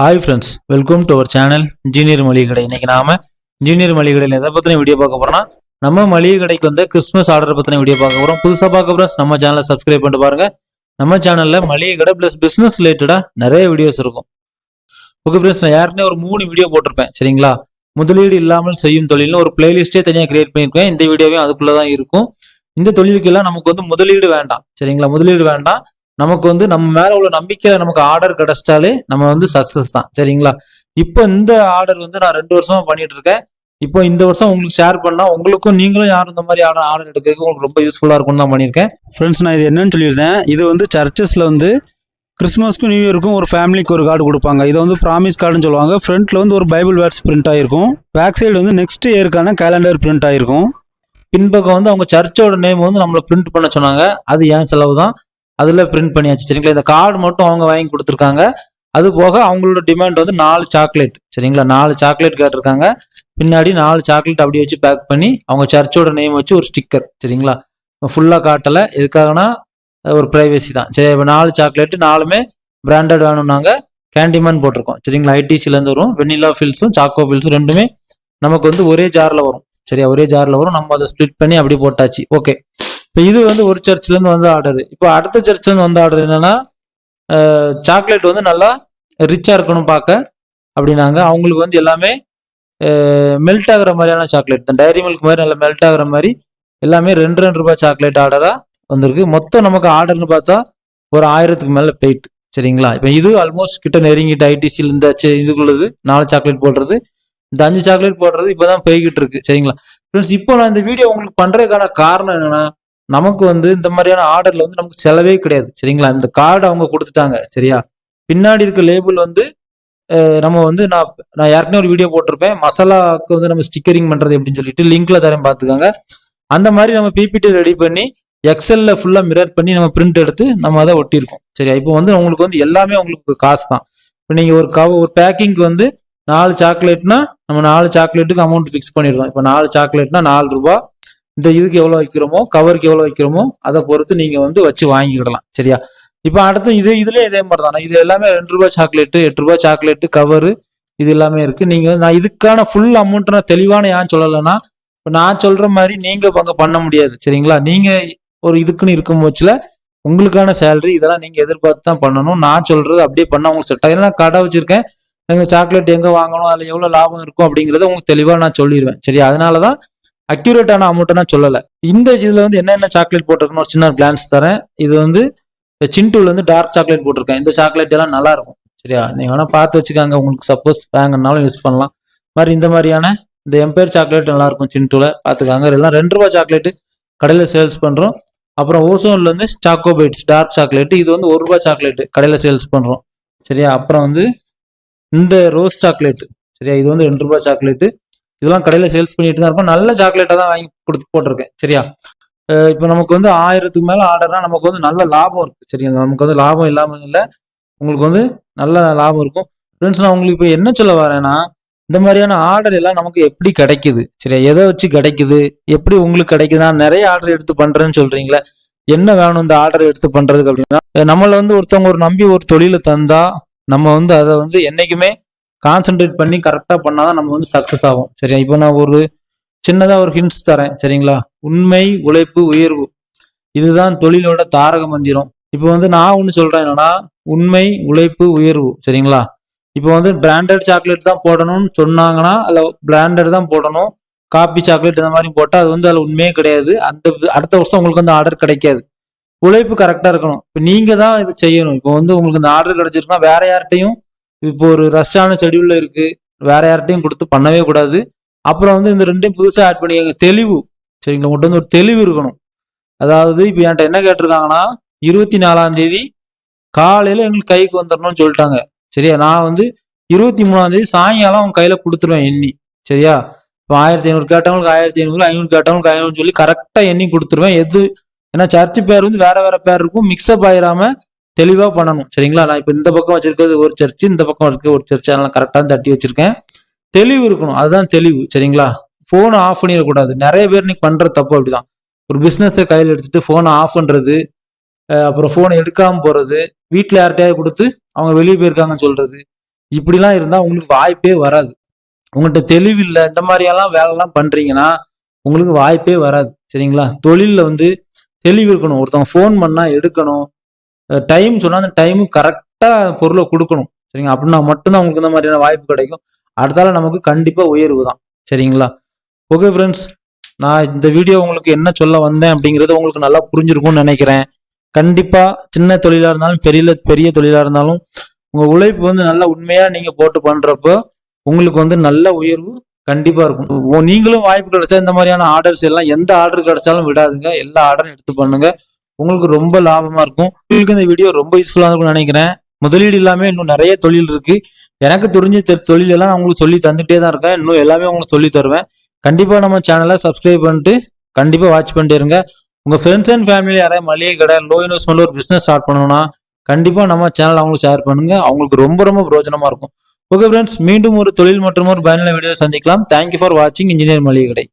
Hi friends welcome to our channel engineer மளிகை கடை இன்னைக்கு நாம இன்ஜினியர் மளிகை கடையில் எதை பற்றின வீடியோ பார்க்க போறோம்னா நம்ம மளிகை கடைக்கு வந்து கிறிஸ்மஸ் ஆர்டர் பற்றின வீடியோ பார்க்க போகிறோம் புதுசாக பார்க்க ஃப்ரெண்ட்ஸ் நம்ம சேனலை சப்ஸ்கிரைப் பண்ணிட்டு பாருங்க. நம்ம சேனலில் மளிகை கடை ப்ளஸ் பிஸ்னஸ் ரிலேட்டடாக நிறைய வீடியோஸ் இருக்கும். ஓகே ஃப்ரெண்ட்ஸ் நான் ஏற்கனவே ஒரு மூணு வீடியோ போட்டிருப்பேன் சரிங்களா? முதலீடு இல்லாமல் செய்யும் தொழில்னு ஒரு பிளேலிஸ்டே தனியாக கிரியேட் பண்ணியிருக்கேன். இந்த வீடியோவையும் அதுக்குள்ளே தான் இருக்கும். இந்த தொழிலுக்கெல்லாம் நமக்கு வந்து முதலீடு வேண்டாம் சரிங்களா? முதலீடு வேண்டாம். நமக்கு வந்து நம்ம மேல உள்ள நம்பிக்கை நமக்கு ஆர்டர் கிடைச்சிட்டாலே நம்ம வந்து சக்சஸ் தான். சரிங்களா? இப்போ இந்த ஆர்டர் வந்து நான் ரெண்டு வருஷமா பண்ணிட்டு இருக்கேன். இப்போ இந்த வருஷம் உங்களுக்கு ஷேர் பண்ணா உங்களுக்கும் நீங்களும் யாரும் இந்த மாதிரி ஆர்டர் ஆர்டர் எடுக்கிறதுக்கு உங்களுக்கு ரொம்ப யூஸ்ஃபுல்லா இருக்கும்னு தான் பண்ணியிருக்கேன். ஃப்ரெண்ட்ஸ் நான் இது என்னன்னு சொல்லியிருந்தேன். இது வந்து சர்ச்சஸில் வந்து கிறிஸ்மஸ்க்கும் நியூ இயருக்கும் ஒரு ஃபேமிலிக்கு ஒரு கார்டு கொடுப்பாங்க. இதை வந்து ப்ராமிஸ் கார்டுன்னு சொல்லுவாங்க. ஃப்ரண்ட்டில் வந்து ஒரு பைபிள் வேர்ட்ஸ் பிரிண்ட் ஆகிருக்கும் பேக் சைடு வந்து நெக்ஸ்ட் இயருக்கான கேலண்டர் பிரிண்ட் ஆகிருக்கும் பின்பக்கம் வந்து அவங்க சர்ச்சோட நேம் வந்து நம்மளை பிரிண்ட் பண்ண சொன்னாங்க. அது ஏன் செலவு தான் அதில் பிரிண்ட் பண்ணியாச்சு. சரிங்களா? இந்த கார்டு மட்டும் அவங்க வாங்கி கொடுத்துருக்காங்க. அது போக அவங்களோட டிமாண்ட் வந்து நாலு சாக்லேட் சரிங்களா? நாலு சாக்லேட் கேட்டிருக்காங்க. பின்னாடி நாலு சாக்லேட் அப்படியே வச்சு பேக் பண்ணி அவங்க சர்ச்சோட நேம் வச்சு ஒரு ஸ்டிக்கர் சரிங்களா? ஃபுல்லாக காட்டலை. எதுக்காகனா ஒரு ப்ரைவசி தான். சரி இப்போ நாலு சாக்லேட்டு நாலுமே பிராண்டட் வேணும்னாங்க கேண்டிமன் போட்டிருக்கோம். சரிங்களா? ஐடிசிலேருந்து வரும். வெண்ணிலா ஃபில்ஸும் சாக்கோ ஃபில்ஸும் ரெண்டுமே நமக்கு வந்து ஒரே ஜாரில் வரும். சரியா? ஒரே ஜாரில் வரும். நம்ம அதை ஸ்ப்ளிட் பண்ணி அப்படி போட்டாச்சு. ஓகே இப்போ இது வந்து ஒரு சர்ச்லேருந்து வந்த ஆர்டர் இப்போ அடுத்த சர்ச்லேருந்து வந்த ஆர்டர் என்னென்னா சாக்லேட் வந்து நல்லா ரிச்சாக இருக்கணும் பார்க்க அப்படின்னாங்க. அவங்களுக்கு வந்து எல்லாமே மெல்ட் ஆகிற மாதிரியான சாக்லேட் இந்த டைரி மில்க் மாதிரி நல்லா மெல்ட் ஆகுற மாதிரி எல்லாமே ரெண்டு ரெண்டு ரூபாய் சாக்லேட் ஆர்டராக வந்திருக்கு. மொத்தம் நமக்கு ஆர்டர்னு பார்த்தா ஒரு ஆயிரத்துக்கு மேலே போயிட்டு சரிங்களா? இப்போ இது ஆல்மோஸ்ட் கிட்ட நெருங்கிட்டு ஐடிசியில் இந்த இதுக்குள்ளது நாலு சாக்லேட் போடுறது. இந்த அஞ்சு சாக்லேட் போடுறது இப்போ தான் போய்கிட்டு இருக்கு. சரிங்களா? ஃப்ரெண்ட்ஸ் இப்போ நான் இந்த வீடியோ உங்களுக்கு பண்ணுறதுக்கான காரணம் என்னென்னா நமக்கு வந்து இந்த மாதிரியான ஆர்டர்ல வந்து நமக்கு செலவே கிடையாது சரிங்களா? இந்த கார்டு அவங்க கொடுத்துட்டாங்க சரியா? பின்னாடி இருக்க லேபிள் வந்து நம்ம வந்து நான் நான் ஏற்கனவே ஒரு வீடியோ போட்டிருப்பேன். மசாலாக்கு வந்து நம்ம ஸ்டிக்கரிங் பண்றது எப்படின்னு சொல்லிட்டு லிங்க்ல தரேன் பார்த்துக்கோங்க. அந்த மாதிரி நம்ம பிபிடி ரெடி பண்ணி எக்ஸல்ல ஃபுல்லா மிரர் பண்ணி நம்ம பிரிண்ட் எடுத்து நம்ம அதை ஒட்டியிருக்கோம் சரியா? இப்போ வந்து உங்களுக்கு வந்து எல்லாமே உங்களுக்கு காசு தான். இப்போ நீங்க ஒரு கவ ஒரு பேக்கிங்க்கு வந்து நாலு சாக்லேட்னா நம்ம நாலு சாக்லேட்டுக்கு அமௌண்ட் ஃபிக்ஸ் பண்ணிடுறோம். இப்போ நாலு சாக்லேட்னா நாலு ரூபாய். இந்த இதுக்கு எவ்வளோ வைக்கிறோமோ கவருக்கு எவ்வளோ வைக்கிறோமோ அதை பொறுத்து நீங்கள் வந்து வச்சு வாங்கிக்கிடலாம். சரியா? இப்போ அடுத்து இது இதுலேயே இதே மாதிரி தான் இது எல்லாமே ரெண்டு ரூபாய் சாக்லேட்டு எட்டு ரூபாய் சாக்லேட்டு கவரு இது எல்லாமே இருக்குது நீங்கள் நான் இதுக்கான ஃபுல் அமௌண்ட்டு நான் தெளிவான ஏன் சொல்லலைன்னா இப்போ நான் சொல்கிற மாதிரி நீங்கள் அங்கே பண்ண முடியாது. சரிங்களா? நீங்கள் ஒரு இதுக்குன்னு இருக்கும் போச்சில் உங்களுக்கான சேலரி இதெல்லாம் நீங்கள் எதிர்பார்த்து தான் பண்ணணும். நான் சொல்கிறது அப்படியே பண்ண உங்களுக்கு செட் ஆகும். நான் கடை வச்சுருக்கேன். எங்கள் சாக்லேட் எங்கே வாங்கணும் அதில் எவ்வளோ லாபம் இருக்கும் அப்படிங்கிறத உங்களுக்கு தெளிவாக நான் சொல்லிடுவேன் சரி அதனால தான் அக்யூரேட்டான அமௌண்ட்டை நான் சொல்லலை. இந்த இதில் வந்து என்னென்ன சாக்லேட் போட்டிருக்குன்னு ஒரு சின்ன கிளான்ஸ் தரேன். இது வந்து சின்டூவில் வந்து டார்க் சாக்லேட் போட்டிருக்கேன். இந்த சாக்லேட் எல்லாம் நல்லா இருக்கும் சரியா? நீங்கள் வேணால் பார்த்து வச்சுக்காங்க. உங்களுக்கு சப்போஸ் வாங்கினாலும் யூஸ் பண்ணலாம். மாதிரி இந்த மாதிரியான இந்த எம்பையர் சாக்லேட் நல்லாயிருக்கும் சின்டூவில் பார்த்துக்காங்க. எல்லாம் ரெண்டு ரூபா சாக்லேட்டு கடையில் சேல்ஸ் பண்ணுறோம் அப்புறம் ஓசோன்லேருந்து இருந்து சாக்கோ டார்க் சாக்லேட் இது வந்து ஒரு ரூபாய் சாக்லேட் கடையில் சேல்ஸ் பண்ணுறோம் சரியா? அப்புறம் வந்து இந்த ரோஸ் சாக்லேட்டு சரியா? இது வந்து ரெண்டு ரூபா சாக்லேட்டு இதெல்லாம் கடையில் சேல்ஸ் பண்ணிட்டு தான் இருப்போம் நல்ல சாக்லேட்டாக தான் வாங்கி கொடுத்து போட்டிருக்கேன். சரியா? இப்போ நமக்கு வந்து ஆயிரத்துக்கு மேலே ஆர்டர்னா நமக்கு வந்து நல்ல லாபம் இருக்கு. சரியா? நமக்கு வந்து லாபம் இல்லாமல் இல்லை. உங்களுக்கு வந்து நல்ல லாபம் இருக்கும். ஃப்ரெண்ட்ஸ் நான் உங்களுக்கு இப்போ என்ன சொல்ல வரேன்னா இந்த மாதிரியான ஆர்டர் எல்லாம் நமக்கு எப்படி கிடைக்குது? சரியா? எதை வச்சு கிடைக்குது? எப்படி உங்களுக்கு கிடைக்குது? நான் நிறைய ஆர்டர் எடுத்து பண்ணுறேன்னு சொல்கிறீங்களே என்ன வேணும் இந்த ஆர்டர் எடுத்து பண்ணுறதுக்கு அப்படின்னா நம்மளை வந்து ஒருத்தவங்க ஒரு நம்பி ஒரு தொழிலை தந்தா நம்ம வந்து அதை வந்து என்றைக்குமே கான்சென்ட்ரேட் பண்ணி கரெக்டாக பண்ணாதான் நம்ம வந்து சக்ஸஸ் ஆகும். சரியா? இப்போ நான் ஒரு சின்னதாக ஒரு ஹிண்ட்ஸ் தரேன். சரிங்களா? உண்மை உழைப்பு உயர்வு. இதுதான் தொழிலோட தாரக மந்திரம். இப்போ வந்து நான் ஒன்று சொல்கிறேன் என்னன்னா உண்மை உழைப்பு உயர்வு. சரிங்களா? இப்போ வந்து பிராண்டட் சாக்லேட் தான் போடணும்னு சொன்னாங்கன்னா அதில் பிராண்டட் தான் போடணும். காப்பி சாக்லேட் இந்த மாதிரி போட்டால் அது வந்து அதில் உண்மையே கிடையாது. அந்த அடுத்த வருஷம் உங்களுக்கு அந்த ஆர்டர் கிடைக்காது. உழைப்பு கரெக்டாக இருக்கணும். இப்போ நீங்கள் தான் இது செய்யணும். இப்போ வந்து உங்களுக்கு இந்த ஆர்டர் கிடைச்சிருக்குன்னா வேற யார்கிட்டையும் இப்போ ஒரு ரஷ்ஷான ஷெடியூல்ல இருக்கு. வேற யார்கிட்டையும் கொடுத்து பண்ணவே கூடாது. அப்புறம் வந்து இந்த ரெண்டையும் புதுசாக ஆட் பண்ணிக்கங்க தெளிவு. சரிங்களா உங்கள்கிட்ட வந்து ஒரு தெளிவு இருக்கணும். அதாவது இப்போ என்கிட்ட என்ன கேட்டிருக்காங்கன்னா இருபத்தி நாலாம் தேதி காலையில எங்களுக்கு கைக்கு வந்துடணும்னு சொல்லிட்டாங்க. சரியா? நான் வந்து இருபத்தி மூணாம் தேதி சாயங்காலம் அவங்க கையில கொடுத்துருவேன் எண்ணி. சரியா? இப்போ ஆயிரத்தி ஐநூறு கேட்டவங்களுக்கு ஆயிரத்தி ஐநூறு ஐநூறு கேட்டவங்களுக்கு ஐநூறுன்னு சொல்லி கரெக்டாக எண்ணி கொடுத்துருவேன். எது? ஏன்னா சர்ச் பேர் வந்து வேற வேற பேர் இருக்கும். மிக்ஸ்அப் ஆயிராம தெளிவாக பண்ணணும். சரிங்களா? நான் இப்போ இந்த பக்கம் வச்சிருக்கிறது ஒரு சர்ச்சு இந்த பக்கம் இருக்க ஒரு சர்ச் அதெல்லாம் கரெக்டாக தட்டி வச்சிருக்கேன். தெளிவு இருக்கணும். அதுதான் தெளிவு. சரிங்களா? ஃபோனை ஆஃப் பண்ணிடக்கூடாது. நிறைய பேர் இன்னைக்கு பண்ணுற தப்பு அப்படிதான். ஒரு பிஸ்னஸை கையில் எடுத்துட்டு ஃபோனை ஆஃப் பண்ணுறது அப்புறம் ஃபோனை எடுக்காமல் போகிறது வீட்டில் யார்கிட்டயாவது கொடுத்து அவங்க வெளியே போயிருக்காங்கன்னு சொல்கிறது இப்படிலாம் இருந்தால் உங்களுக்கு வாய்ப்பே வராது. உங்கள்கிட்ட தெளிவு இல்லை இந்த மாதிரியெல்லாம் வேலைலாம் பண்ணுறீங்கன்னா உங்களுக்கு வாய்ப்பே வராது. சரிங்களா? தொழிலில் வந்து தெளிவு இருக்கணும். ஒருத்தவங்க ஃபோன் பண்ணால் எடுக்கணும். டைம் சொன்னால் அந்த டைமு கரெக்டாக பொருளை கொடுக்கணும். சரிங்களா? அப்படின்னா மட்டும்தான் உங்களுக்கு இந்த மாதிரியான வாய்ப்பு கிடைக்கும். அடுத்தால நமக்கு கண்டிப்பாக உயர்வு தான். சரிங்களா? ஓகே ஃப்ரெண்ட்ஸ் நான் இந்த வீடியோ உங்களுக்கு என்ன சொல்ல வந்தேன் அப்படிங்கிறது உங்களுக்கு நல்லா புரிஞ்சிருக்கும்னு நினைக்கிறேன். கண்டிப்பாக சின்ன தொழிலாக இருந்தாலும் பெரிய பெரிய தொழிலாக இருந்தாலும் உங்கள் உழைப்பு வந்து நல்லா உண்மையாக நீங்கள் போட்டு பண்ணுறப்போ உங்களுக்கு வந்து நல்ல உயர்வு கண்டிப்பாக இருக்கும். ஓ, நீங்களும் வாய்ப்பு கிடைச்சா இந்த மாதிரியான ஆர்டர்ஸ் எல்லாம் எந்த ஆர்டர் கிடைச்சாலும் விடாதுங்க. எல்லா ஆர்டரும் எடுத்து பண்ணுங்க. உங்களுக்கு ரொம்ப லாபமா இருக்கும். உங்களுக்கு இந்த வீடியோ ரொம்ப யூஸ்ஃபுல்லாக இருக்கும்னு நினைக்கிறேன். முதலீடு இல்லாமல் இன்னும் நிறைய தொழில் இருக்கு. எனக்கு தெரிஞ்ச தொழில் எல்லாம் நான் உங்களுக்கு சொல்லி தந்துட்டே தான் இருக்கேன். இன்னும் எல்லாமே உங்களுக்கு சொல்லி தருவேன். கண்டிப்பா நம்ம சேனலை சப்ஸ்கிரைப் பண்ணிட்டு கண்டிப்பா வாட்ச் பண்ணிட்டு இருங்க. உங்க ஃப்ரெண்ட்ஸ் அண்ட் ஃபேமிலி யாராவது மளிகை கடை லோ இன்வெஸ்ட்மெண்ட் ஒரு பிசினஸ் ஸ்டார்ட் பண்ணணும்னா கண்டிப்பா நம்ம சேனல் அவங்களுக்கு ஷேர் பண்ணுங்க. அவங்களுக்கு ரொம்ப ரொம்ப பிரயோஜனமா இருக்கும். ஓகே ஃப்ரெண்ட்ஸ் மீண்டும் ஒரு தொழில் மற்றும் ஒரு பயனுள்ள வீடியோ சந்திக்கலாம். தேங்க்யூ ஃபார் வாட்சிங் இன்ஜினியர் மளிகை கடை.